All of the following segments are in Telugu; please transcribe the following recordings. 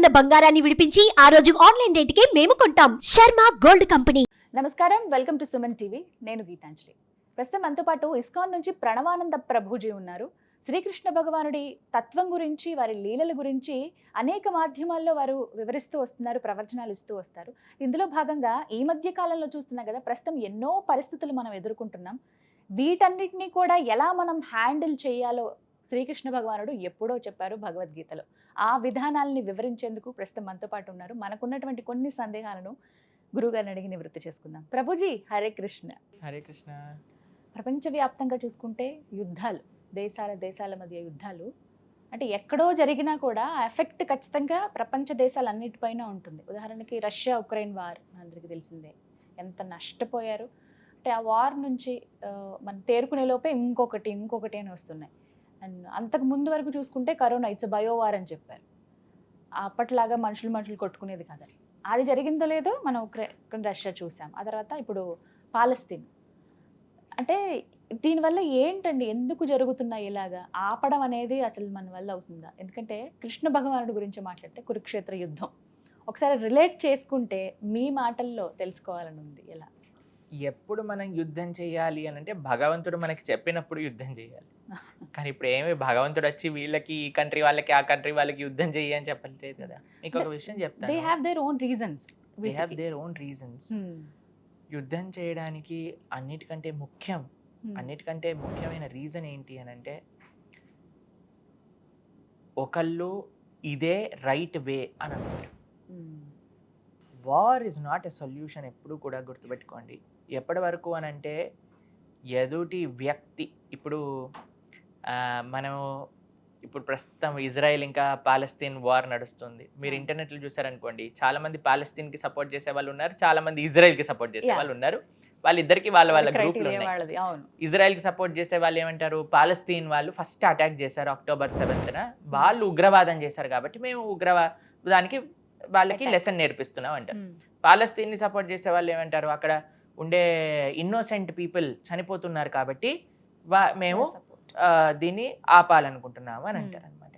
ఉన్న బంగారాన్ని విడిపించి ఆ రోజు ఆన్లైన్ రేటుకే మేము కొంటాం. Sharma gold company. నమస్కారం. Welcome to Suman TV. నేను గీతాంజలి. ప్రస్తుతం మనతో పాటు ఇస్కాన్ నుంచి ప్రణవానంద ప్రభుజీ ఉన్నారు. శ్రీకృష్ణ భగవానుడి తత్వం గురించి వారి లీలల గురించి అనేక మాధ్యమాల్లో వారు వివరిస్తూ వస్తున్నారు ప్రవచనాలు ఇస్తూ వస్తారు. ఇందులో భాగంగా ఈ మధ్య కాలంలో చూస్తున్నాం కదా ప్రస్తుతం ఎన్నో పరిస్థితులు మనం ఎదుర్కొంటున్నాం. వీటన్నిటినీ కూడా ఎలా మనం హ్యాండిల్ చేయాలో శ్రీకృష్ణ భగవానుడు ఎప్పుడో చెప్పారు భగవద్గీతలో. ఆ విధానాలని వివరించేందుకు ప్రస్తుతం మనతో పాటు ఉన్నారు. మనకున్నటువంటి కొన్ని సందేహాలను గురువుగారిని అడిగి నివృత్తి చేసుకుందాం. ప్రభుజీ హరే కృష్ణ. హరే కృష్ణ. ప్రపంచవ్యాప్తంగా చూసుకుంటే యుద్ధాలు దేశాల దేశాల మధ్య యుద్ధాలు అంటే ఎక్కడో జరిగినా కూడా ఆ ఎఫెక్ట్ ఖచ్చితంగా ప్రపంచ దేశాలన్నిటిపైన ఉంటుంది. ఉదాహరణకి రష్యా ఉక్రెయిన్ వార్ అందరికీ తెలిసిందే. ఎంత నష్టపోయారు. అంటే ఆ వార్ నుంచి మనం తేరుకునే లోపే ఇంకొకటి ఇంకొకటి అని వస్తున్నాయి. అండ్ అంతకు ముందు వరకు చూసుకుంటే కరోనా ఇట్స్ బయో వార్ అని చెప్పారు. అప్పట్లాగా మనుషులు మనుషులు కొట్టుకునేది కాదని అది. జరిగిందో లేదో మనం ఉక్రెయిన్ రష్యా చూసాం. ఆ తర్వాత ఇప్పుడు పాలస్తీన్. అంటే దీనివల్ల ఏంటండి? ఎందుకు జరుగుతున్నాయి ఇలాగా? ఆపడం అనేది అసలు మన వల్ల అవుతుందా? ఎందుకంటే కృష్ణ భగవానుడి గురించి మాట్లాడితే కురుక్షేత్ర యుద్ధం. ఒకసారి రిలేట్ చేసుకుంటే మీ మాటల్లో తెలుసుకోవాలని ఉంది ఎలా ఎప్పుడు మనం యుద్ధం చేయాలి అని అంటే భగవంతుడు మనకి చెప్పినప్పుడు యుద్ధం చేయాలి. కానీ ఇప్పుడు ఏమి భగవంతుడు వచ్చి వీళ్ళకి ఈ కంట్రీ వాళ్ళకి ఆ కంట్రీ వాళ్ళకి యుద్ధం చెయ్యి అని చెప్పలేదు కదా. మీకు ఒక విషయం దే చెప్తాను have their own reasons they have their own reasons. యుద్ధం చేయడానికి అన్నిటికంటే ముఖ్యం Hmm. అన్నిటికంటే ముఖ్యమైన రీజన్ ఏంటి అని అంటే ఒకళ్ళు ఇదే రైట్ వే అని అంటారు war is not a solution ఎప్పుడు కూడా గుర్తుపెట్టుకోండి. ఎప్పటి వరకు అని అంటే ఎదుటి వ్యక్తి ఇప్పుడు ఆ, మనం ఇప్పుడు ప్రస్తుతం ఇజ్రాయెల్ ఇంకా పాలస్తీన్ వార్ నడుస్తుంది. మీరు. ఇంటర్నెట్లో చూసారనుకోండి చాలా మంది పాలస్తీన్కి సపోర్ట్ చేసే వాళ్ళు ఉన్నారు చాలా మంది ఇజ్రాయెల్కి సపోర్ట్ చేసే. వాళ్ళు ఉన్నారు. వాళ్ళిద్దరికి వాళ్ళ వాళ్ళ గ్రూపులు ఉన్నాయి. వాళ్ళది అవును. ఇజ్రాయెల్కి సపోర్ట్ చేసే వాళ్ళు ఏమంటారు? పాలస్తీన్ వాళ్ళు ఫస్ట్ అటాక్ చేశారు అక్టోబర్ సెవెంత్న. వాళ్ళు ఉగ్రవాదం చేశారు కాబట్టి మేము ఉగ్రవాదానికి వాళ్ళకి. లెసన్ నేర్పిస్తున్నాం అంటారు. పాలస్తీన్ని సపోర్ట్ చేసే వాళ్ళు ఏమంటారు? అక్కడ ఉండే ఇన్నోసెంట్ పీపుల్ చనిపోతున్నారు కాబట్టి వా- మేము దీన్ని ఆపాలనుకుంటున్నాము అని Hmm. అంటారు అనమాట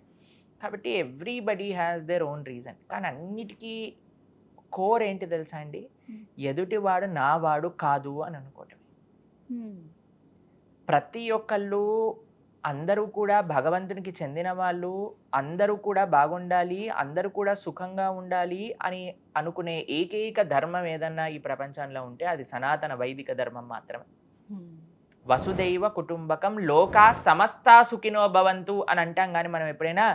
కాబట్టి everybody has their own reason కానీ అన్నిటికీ కోర్ ఏంటి తెలుసా అండి Hmm. ఎదుటివాడు నా వాడు కాదు అని అనుకోవటం Hmm. ప్రతి ఒక్కళ్ళు అందరూ కూడా భగవంతునికి చెందిన వాళ్ళు అందరూ కూడా బాగుండాలి అందరూ కూడా సుఖంగా ఉండాలి అని అనుకునే ఏకైక ధర్మం ఏదన్నా ఈ ప్రపంచంలో ఉంటే అది సనాతన వైదిక ధర్మం మాత్రమే. వసుదైవ కుటుంబకం లోకా సమస్తా సుఖినో భవంతు అని అంటాం కానీ మనం ఎప్పుడైనా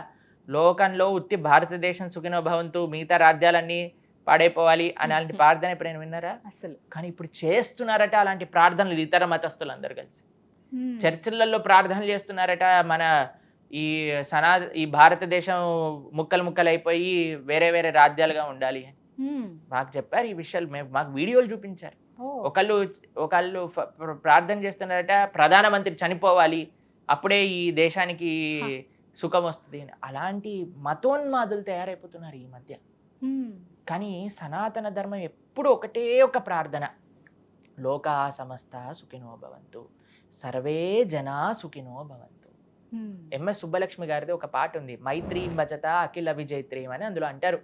లోకంలో ఉత్తి భారతదేశం సుఖినో భవంతు మిగతా రాజ్యాలన్నీ పాడైపోవాలి అని అలాంటి ప్రార్థన ఎప్పుడైనా విన్నారా అసలు కానీ ఇప్పుడు చేస్తున్నారట అలాంటి ప్రార్థనలు ఇతర మతస్థులు అందరు కలిసి. చర్చిలలో ప్రార్థనలు చేస్తున్నారట మన ఈ సనా ఈ భారతదేశం ముక్కలు ముక్కలు అయిపోయి వేరే వేరే రాజ్యాలుగా ఉండాలి అని. మాకు చెప్పారు ఈ విషయాలు మేము మాకు వీడియోలు చూపించారు. ఒకళ్ళు ఒకళ్ళు ప్రార్థన చేస్తున్నారట ప్రధానమంత్రి చనిపోవాలి అప్పుడే ఈ దేశానికి. సుఖం వస్తుంది అని అలాంటి మతోన్మాదులు తయారైపోతున్నారు ఈ మధ్య. కానీ సనాతన ధర్మం ఎప్పుడు ఒకటే ఒక ప్రార్థన లోకా సమస్త సుఖినో భవంతు సర్వే జనా సుఖినో భవంతు. ఎంఎస్ సుబ్బలక్ష్మి గారిది ఒక పాట ఉంది. మైత్రీ భజత అఖిల విజైత్రీం అని అందులో అంటారు.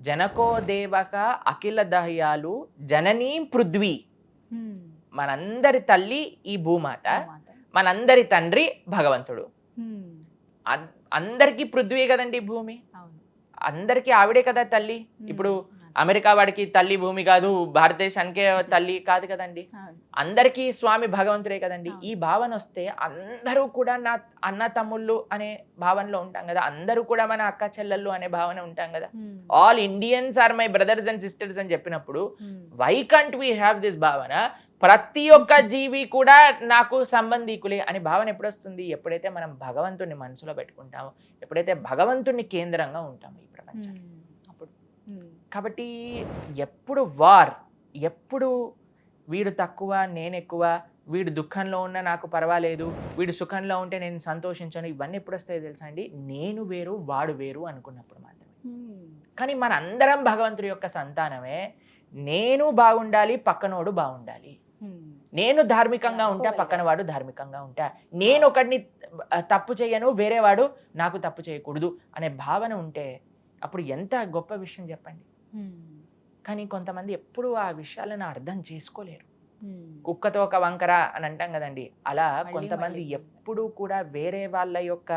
జనకో దేవక అఖిల దహ్యాలు జననీ పృథ్వీ. మనందరి తల్లి ఈ భూమాత. మాత. మనందరి తండ్రి భగవంతుడు. అందరికీ పృథ్వీ కదండి భూమి? అందరికీ ఆవిడే కదా తల్లి. ఇప్పుడు అమెరికా వాడికి తల్లి భూమి కాదు భారతదేశానికే తల్లి కాదు కదండి. అందరికీ స్వామి భగవంతుడే కదండి. ఈ భావన వస్తే అందరూ కూడా నా అన్న తమ్ముళ్ళు అనే భావనలో ఉంటాం కదా అందరూ కూడా మన అక్క చెల్లెళ్ళు అనే భావన ఉంటాం కదా. All Indians are my brothers and sisters అని చెప్పినప్పుడు. Why can't we have this భావన ప్రతి ఒక్క జీవి కూడా నాకు సంబంధీకులే అనే భావన ఎప్పుడు వస్తుంది ఎప్పుడైతే మనం భగవంతుని మనసులో పెట్టుకుంటామో ఎప్పుడైతే భగవంతుని కేంద్రంగా ఉంటామో ఈ ప్రపంచం. అప్పుడు Hmm. కాబట్టి ఎప్పుడు వార్ ఎప్పుడు వీడు తక్కువ నేను ఎక్కువ వీడు దుఃఖంలో ఉన్నా నాకు పర్వాలేదు వీడు సుఖంలో ఉంటే నేను సంతోషించను ఇవన్నీ ఎప్పుడు వస్తాయో తెలుసా అండి? నేను వేరు వాడు వేరు అనుకున్నప్పుడు మాత్రమే. Hmm. కానీ మన అందరం భగవంతుడి యొక్క సంతానమే. నేను బాగుండాలి పక్కనోడు బాగుండాలి. Hmm. నేను ధార్మికంగా ఉంటా పక్కన వాడు ధార్మికంగా ఉంటా. నేను ఒకడిని తప్పు చేయను వేరే వాడు నాకు తప్పు చేయకూడదు అనే భావన ఉంటే అప్పుడు ఎంత గొప్ప విషయం చెప్పండి? కానీ కొంతమంది ఎప్పుడూ ఆ విషయాలను అర్థం చేసుకోలేరు. కుక్కతో ఒక వంకర అని అంటాం కదండి. అలా కొంతమంది. ఎప్పుడూ కూడా వేరే వాళ్ళ యొక్క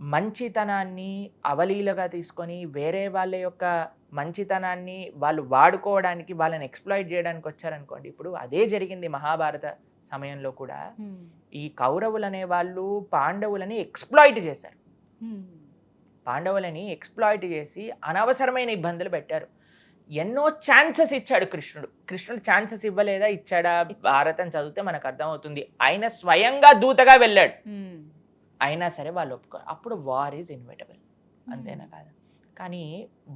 మంచితనాన్ని అవలీలగా తీసుకొని వేరే వాళ్ళ యొక్క మంచితనాన్ని వాళ్ళు వాడుకోవడానికి వాళ్ళని ఎక్స్ప్లాయిట్ చేయడానికి వచ్చారనుకోండి. ఇప్పుడు అదే జరిగింది మహాభారత సమయంలో కూడా. ఈ కౌరవులు అనే వాళ్ళు పాండవులని ఎక్స్ప్లాయిట్ చేశారు. పాండవులని ఎక్స్ప్లాయిట్ చేసి అనవసరమైన ఇబ్బందులు పెట్టారు. ఎన్నో ఛాన్సెస్ ఇచ్చాడు కృష్ణుడు. కృష్ణుడు ఛాన్సెస్ ఇవ్వలేదా? ఇచ్చాడా? భారతం చదివితే మనకు అర్థమవుతుంది. ఆయన స్వయంగా దూతగా వెళ్ళాడు. అయినా సరే వాళ్ళు ఒప్పుకోరు. అప్పుడు వార్ ఈజ్ ఇన్విటబుల్ అంతేనా కాదు? కానీ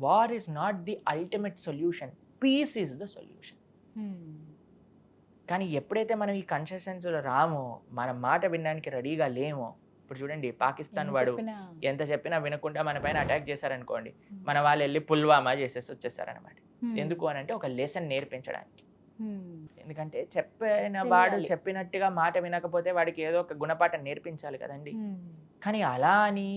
war is not the ultimate solution peace is the solution కానీ ఎప్పుడైతే మనం ఈ కన్సెషన్స్లో రామో మన మాట వినడానికి రెడీగా లేమో ఇప్పుడు చూడండి పాకిస్తాన్ వాడు ఎంత చెప్పినా వినకుండా మన పైన అటాక్ చేశారనుకోండి మన వాళ్ళు వెళ్ళి పుల్వామా చేసేసి వచ్చేసారనమాట ఎందుకు అని అంటే ఒక లెసన్ నేర్పించడానికి. ఎందుకంటే చెప్పిన వాడు. చెప్పినట్టుగా మాట వినకపోతే వాడికి ఏదో ఒక గుణపాఠం నేర్పించాలి కదండి. కానీ అలా అని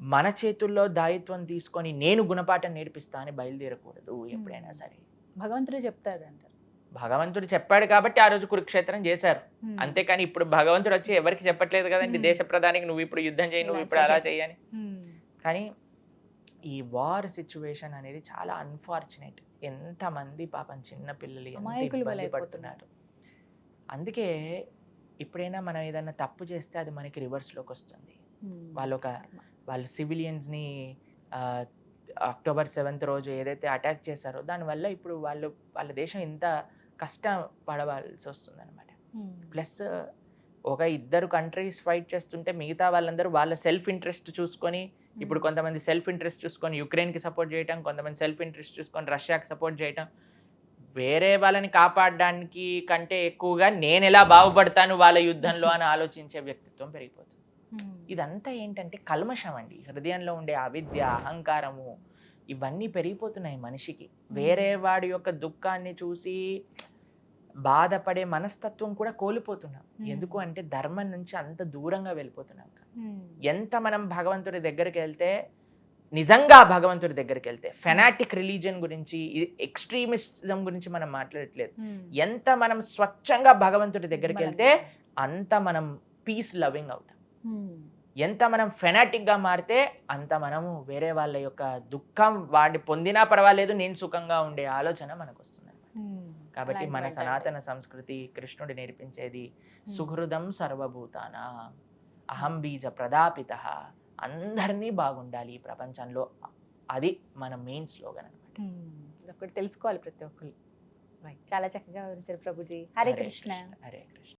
మన చేతుల్లో దాయిత్వం తీసుకొని నేను గుణపాఠం నేర్పిస్తా అని బయలుదేరకూడదు ఎప్పుడైనా సరే. భగవంతుడే చెప్తాడు అంటారు భగవంతుడు చెప్పాడు కాబట్టి ఆ రోజు కురుక్షేత్రం చేశారు. అంతేకాని ఇప్పుడు భగవంతుడు వచ్చి ఎవరికి చెప్పట్లేదు కదండి. దేశ ప్రధానికి నువ్వు ఇప్పుడు యుద్ధం చేయి నువ్వు ఇప్పుడు అలా. చేయని కానీ ఈ వార్ సిచ్యువేషన్ అనేది చాలా అన్ఫార్చునేట్ ఎంతమంది పాపం చిన్న పిల్లలు ఇబ్బంది. పడుతున్నారు. అందుకే ఎప్పుడైనా మనం ఏదైనా తప్పు చేస్తే అది మనకి రివర్స్లోకి వస్తుంది. వాళ్ళు ఒక వాళ్ళ సివిలియన్స్ని అక్టోబర్ సెవెంత్ రోజు ఏదైతే అటాక్ చేశారో దానివల్ల ఇప్పుడు వాళ్ళు వాళ్ళ దేశం ఇంత కష్టం పడవలసి వస్తుంది అనమాట ప్లస్ ఒక ఇద్దరు కంట్రీస్ ఫైట్ చేస్తుంటే మిగతా వాళ్ళందరూ వాళ్ళ సెల్ఫ్ ఇంట్రెస్ట్ చూసుకొని ఇప్పుడు కొంతమంది సెల్ఫ్ ఇంట్రెస్ట్ చూసుకొని యుక్రెయిన్కి సపోర్ట్ చేయటం కొంతమంది సెల్ఫ్ ఇంట్రెస్ట్ చూసుకొని రష్యాకి సపోర్ట్ చేయటం వేరే వాళ్ళని కాపాడడానికి కంటే ఎక్కువగా నేను ఎలా బాగుపడతాను వాళ్ళ యుద్ధంలో అని ఆలోచించే వ్యక్తిత్వం పెరిగిపోతుంది. ఇదంతా ఏంటంటే కల్మషం అండి. హృదయంలో ఉండే అవిద్య అహంకారము ఇవన్నీ పెరిగిపోతున్నాయి మనిషికి. వేరే వాడి యొక్క దుఃఖాన్ని చూసి బాధపడే మనస్తత్వం కూడా కోల్పోతున్నాం. ఎందుకు అంటే ధర్మం నుంచి అంత దూరంగా వెళ్ళిపోతున్నాం ఎంత మనం భగవంతుడి దగ్గరికి వెళ్తే నిజంగా భగవంతుడి దగ్గరికి వెళ్తే ఫెనాటిక్ రిలీజియన్ గురించి ఎక్స్ట్రీమిజం గురించి మనం మాట్లాడట్లేదు. ఎంత మనం స్వచ్ఛంగా భగవంతుడి దగ్గరికి వెళ్తే అంత మనం పీస్ లవింగ్ అవుతాం. ఎంత మనం ఫెనాటిక్గా మారితే అంత మనము వేరే వాళ్ళ యొక్క దుఃఖం వాడిని పొందినా పర్వాలేదు నేను సుఖంగా ఉండే ఆలోచన మనకు వస్తుంది కాబట్టి మన సనాతన సంస్కృతి కృష్ణుడు నేర్పించేది సుహృదం సర్వభూతాన అహం బీజ ప్రదాపిత అందరినీ బాగుండాలి ఈ ప్రపంచంలో. అది మన మెయిన్ స్లోగన్ అనమాట ఒకటి తెలుసుకోవాలి ప్రతి ఒక్కరు చాలా చక్కగా వివరించారు ప్రభుజీ. హరే కృష్ణ హరే కృష్ణ.